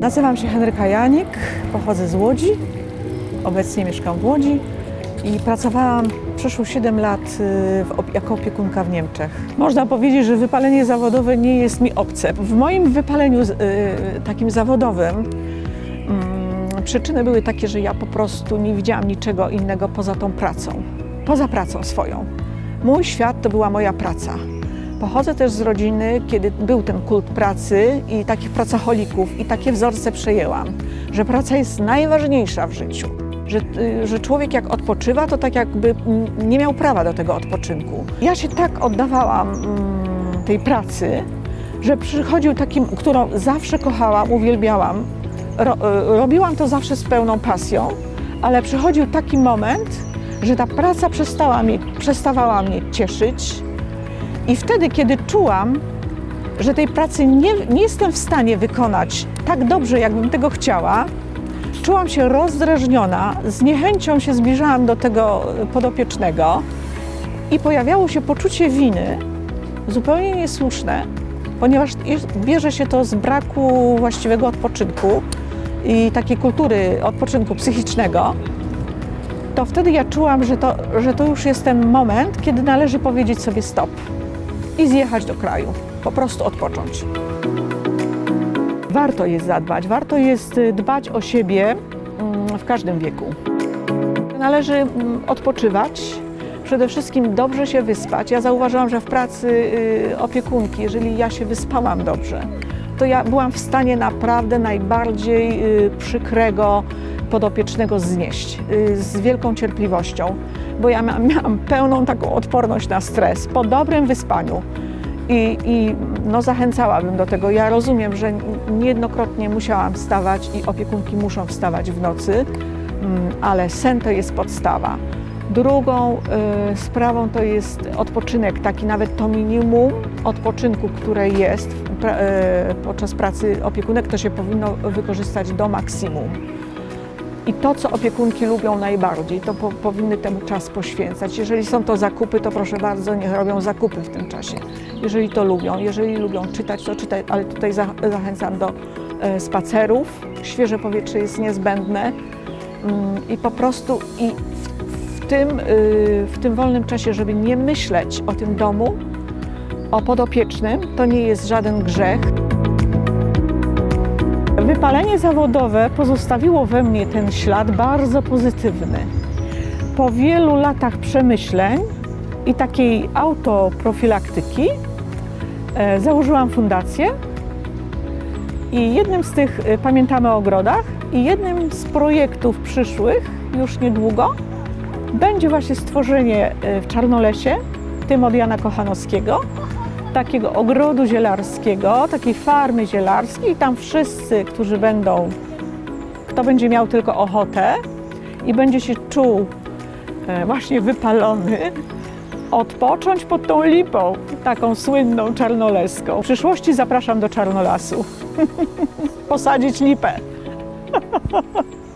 Nazywam się Henryka Janik, pochodzę z Łodzi. Obecnie mieszkam w Łodzi i pracowałam przeszło 7 lat y, jako opiekunka w Niemczech. Można powiedzieć, że wypalenie zawodowe nie jest mi obce. W moim wypaleniu z- y, takim zawodowym mm, przyczyny były takie, że ja po prostu nie widziałam niczego innego poza tą pracą, poza pracą swoją. Mój świat to była moja praca. Pochodzę też z rodziny, kiedy był ten kult pracy i takich pracocholików i takie wzorce przejęłam, że praca jest najważniejsza w życiu. Że, y, że człowiek jak odpoczywa, to tak jakby nie miał prawa do tego odpoczynku. Ja się tak oddawałam mm, tej pracy, że przychodził taki, którą zawsze kochałam, uwielbiałam. Ro, y, robiłam to zawsze z pełną pasją, ale przychodził taki moment, że ta praca przestała mnie, przestawała mnie cieszyć, i wtedy, kiedy czułam, że tej pracy nie, nie jestem w stanie wykonać tak dobrze, jakbym tego chciała, czułam się rozdrażniona, z niechęcią się zbliżałam do tego podopiecznego i pojawiało się poczucie winy, zupełnie niesłuszne, ponieważ bierze się to z braku właściwego odpoczynku i takiej kultury odpoczynku psychicznego to wtedy ja czułam, że to, że to już jest ten moment, kiedy należy powiedzieć sobie stop i zjechać do kraju, po prostu odpocząć. Warto jest zadbać, warto jest y, dbać o siebie mm, w każdym wieku. Należy mm, odpoczywać, przede wszystkim dobrze się wyspać. Ja zauważyłam, że w pracy y, opiekunki, jeżeli ja się wyspałam dobrze, to ja byłam w stanie naprawdę najbardziej y, przykrego podopiecznego znieść y, z wielką cierpliwością, bo ja mia- miałam pełną taką odporność na stres po dobrym wyspaniu. I, i no, zachęcałabym do tego. Ja rozumiem, że niejednokrotnie musiałam wstawać i opiekunki muszą wstawać w nocy, mm, ale sen to jest podstawa. Drugą y, sprawą to jest odpoczynek, taki nawet to minimum odpoczynku, które jest pra, y, podczas pracy opiekunek, to się powinno wykorzystać do maksimum. I to, co opiekunki lubią najbardziej, to po, powinny temu czas poświęcać. Jeżeli są to zakupy, to proszę bardzo, niech robią zakupy w tym czasie. Jeżeli to lubią, jeżeli lubią czytać, to czytaj, ale tutaj za, zachęcam do e, spacerów. Świeże powietrze jest niezbędne mm, i po prostu i w, w, tym, y, w tym wolnym czasie, żeby nie myśleć o tym domu, o podopiecznym, to nie jest żaden grzech. Wypalenie zawodowe pozostawiło we mnie ten ślad bardzo pozytywny. Po wielu latach przemyśleń i takiej autoprofilaktyki e, założyłam fundację. I jednym z tych, e, pamiętamy o ogrodach, i jednym z projektów przyszłych, już niedługo, będzie właśnie stworzenie e, w Czarnolesie, tym od Jana Kochanowskiego, takiego ogrodu zielarskiego, takiej farmy zielarskiej. Tam wszyscy, którzy będą, kto będzie miał tylko ochotę i będzie się czuł e, właśnie wypalony, odpocząć pod tą lipą, taką słynną czarnoleską. W przyszłości zapraszam do Czarnolasu. Posadzić lipę.